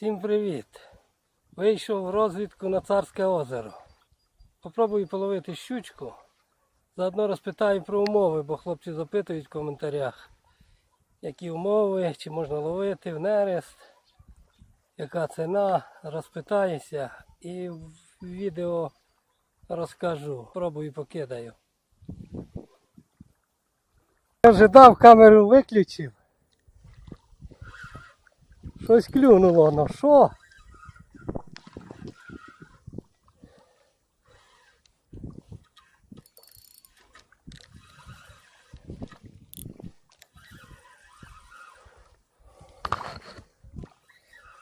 Всім привіт! Вийшов в розвідку на Царське озеро. Попробую половити щучку. Заодно розпитаю про умови, бо хлопці запитують в коментарях, які умови, чи можна ловити в нерест, яка ціна, розпитаюся і в відео розкажу. Пробую покидаю. Я вже дав камеру виключив. Щось клюнуло, ну що?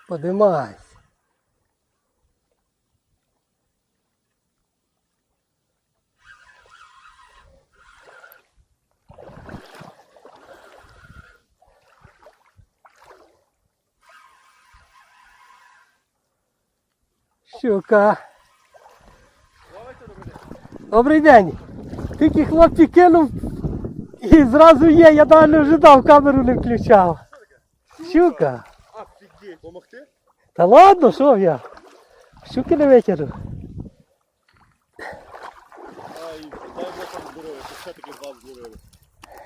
Подимайся. Щука. Добрий день. Тільки хлопці кинув і зразу є, я навіть не ожидав, камеру не включав. Щука. Помогти? Та ладно, що я? Щуки не витягну. Ай, дай Бог вам здоров'я, що все-таки вас зловили.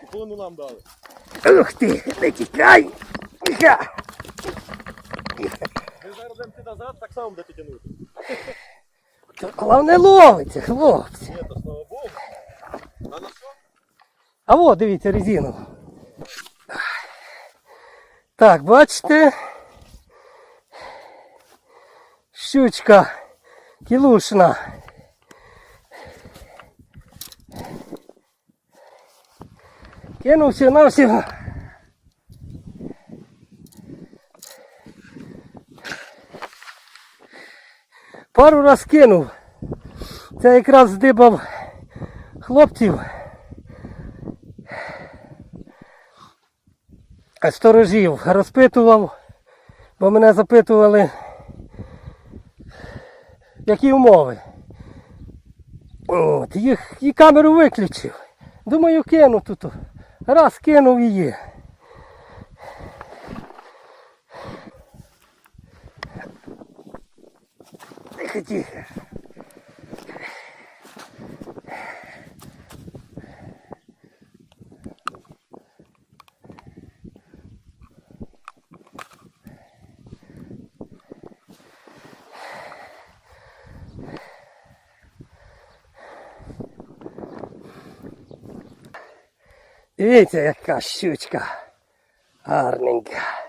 І половину нам дали. Ух ти, не тікай! Ха! Ми зараз йдемо назад, так само будете тягнути. Головне ловиться, хлопці. Ні, то слава Богу. А на що? А от дивіться резину. Так, бачите? Щучка кілушна. Кинувся на всього. Пару раз кинув. Це якраз здибав хлопців. сторожів розпитував, бо мене запитували, які умови. От, їх, і камеру виключив. Думаю, кину тут. Раз кинув її. Тихо, тихо. Дивіться, яка щучка. Гарненька.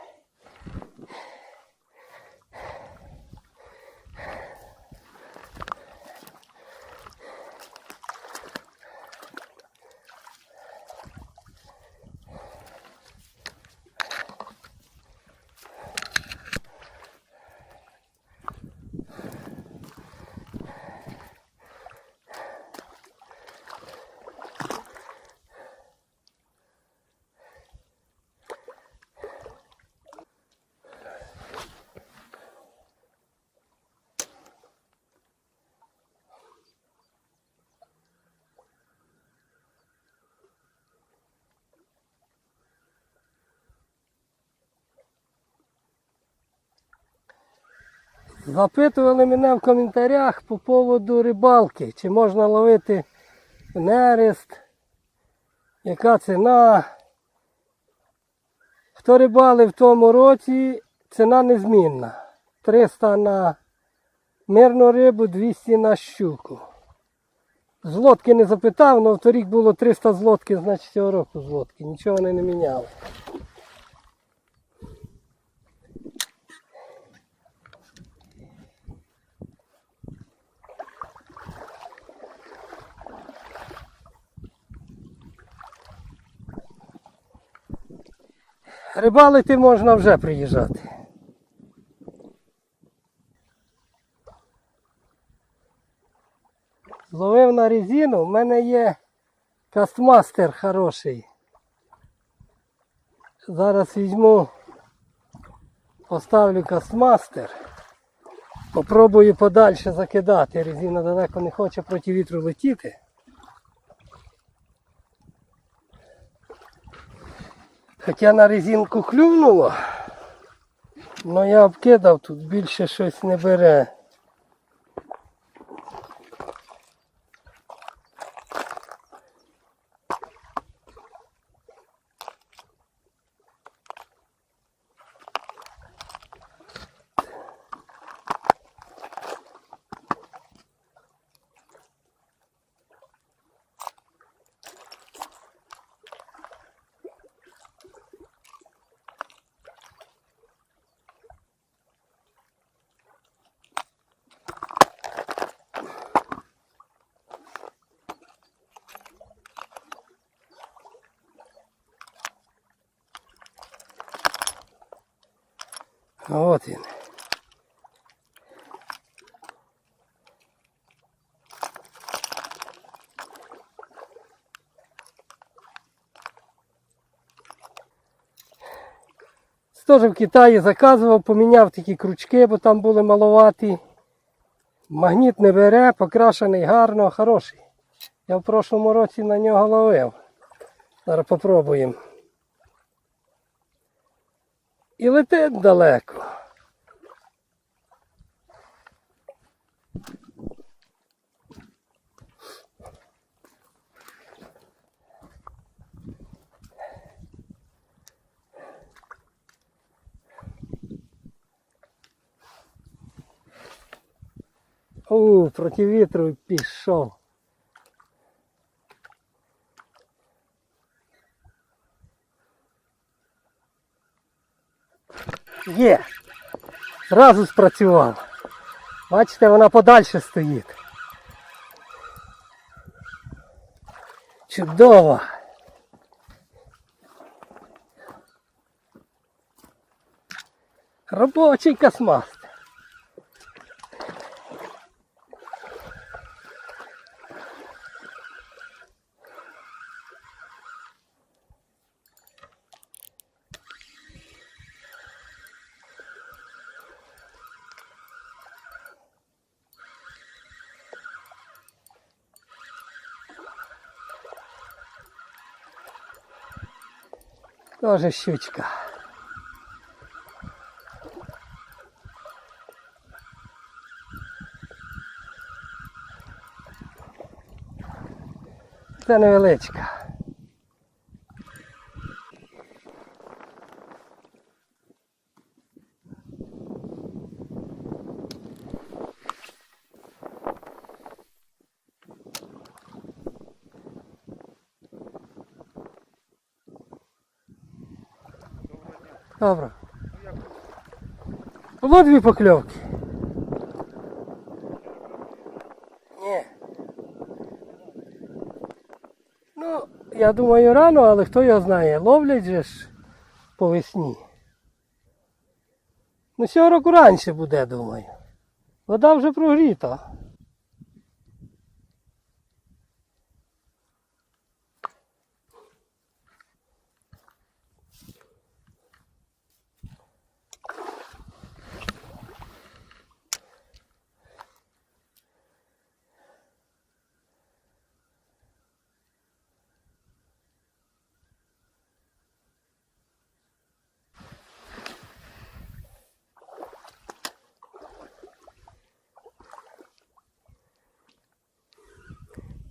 Запитували мене в коментарях по поводу рибалки, чи можна ловити нерест, яка ціна. Хто рибалив в тому році, ціна незмінна. 300 на мирну рибу, 200 на щуку. З не запитав, але вторік було 300 з значить цього року з лодки. Нічого вони не міняли. Рибалити можна вже приїжджати. Зловив на резину, в мене є кастмастер хороший. Зараз візьму, поставлю кастмастер. Попробую подальше закидати. Резина далеко не хоче проти вітру летіти. Хоча на резинку клюнуло. але я обкидав, тут більше щось не бере. А От він. Теж в Китаї заказував, поміняв такі крючки, бо там були маловаті. Магніт не бере, покрашений гарно, хороший. Я в прошлому році на нього ловив. Зараз попробуємо. І летить далеко. У, проти вітру пішов. Є. Зразу спрацював. Бачите, вона подальше стоїть. Чудово. Робочий космаст. Тоже щучка. Це невеличка. Добре. Було дві покльовки. Ні. Ну, я думаю, рано, але хто його знає, ловлять же ж по весні. Ну, цього року раніше буде, думаю. Вода вже прогріта.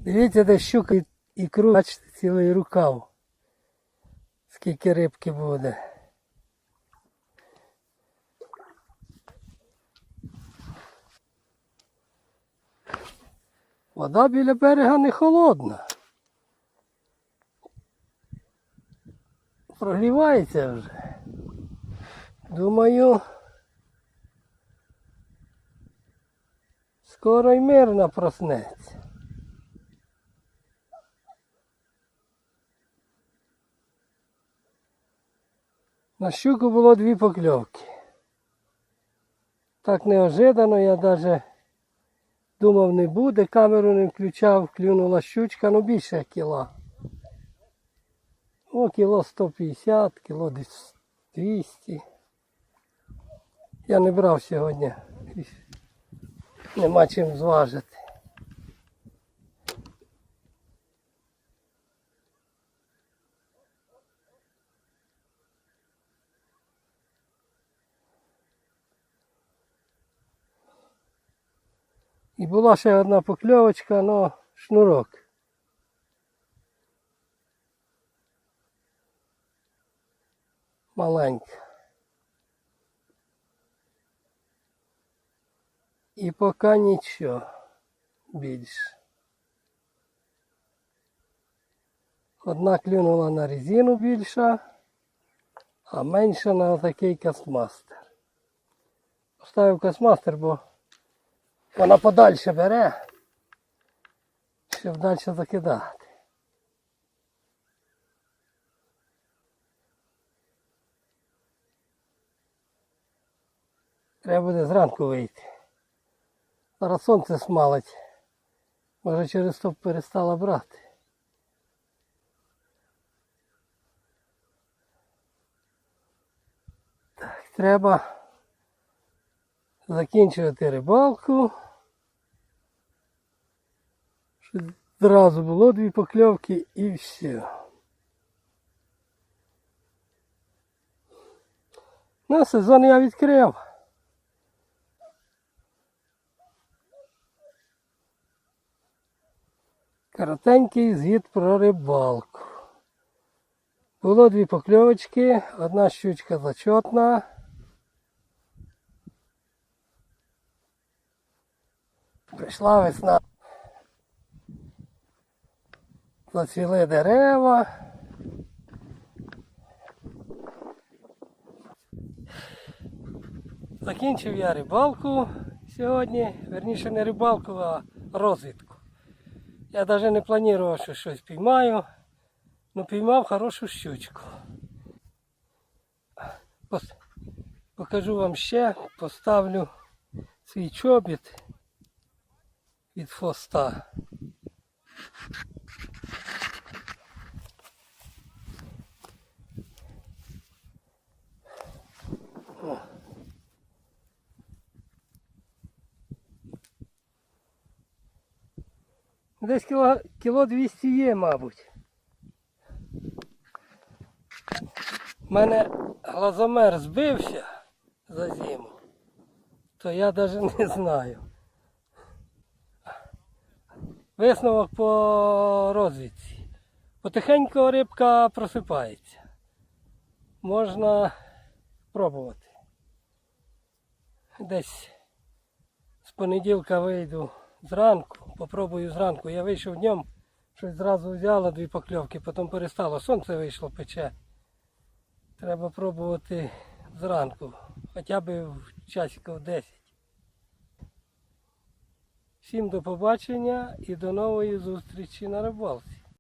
Дивіться, де щука і- ікру, бачите, цілий рукав. Скільки рибки буде. Вода біля берега не холодна. Прогрівається вже. Думаю, скоро й мирно проснеться. На щуку було дві покльовки. Так неожиданно, я навіть думав не буде, камеру не включав, клюнула щучка, ну більше кіла. О, кіло 150, кіло десь 200. Я не брав сьогодні. Нема чим зважити. І була ще одна покльовочка, але шнурок. Маленька. І поки нічого більше. Одна клюнула на резину більша, а менша на такий кастмастер. Поставив кастмастер, бо вона подальше бере, щоб далі закидати. Треба буде зранку вийти. Зараз сонце смалить. Може через то перестала брати. Так, треба закінчувати рибалку. Зразу було дві покльовки і все. Ну, сезон я відкрив. Коротенький звіт про рибалку. Було дві покльовочки, одна щучка зачетна. Прийшла весна. Зацвіли дерева. Закінчив я рибалку сьогодні. Верніше не рибалку, а розвідку. Я навіть не планував, що щось піймаю. Ну піймав хорошу щучку. Покажу вам ще, поставлю свій чобіт від хвоста. Десь кіло, кіло 200 є, мабуть. У мене глазомер збився за зиму, то я навіть не знаю. Висновок по розвідці. Потихеньку рибка просипається. Можна пробувати. Десь з понеділка вийду зранку, попробую зранку. Я вийшов днем, щось зразу взяла дві покльовки, потім перестало. Сонце вийшло, пече. Треба пробувати зранку, хоча б в часиків 10. Всім до побачення і до нової зустрічі на рибалці.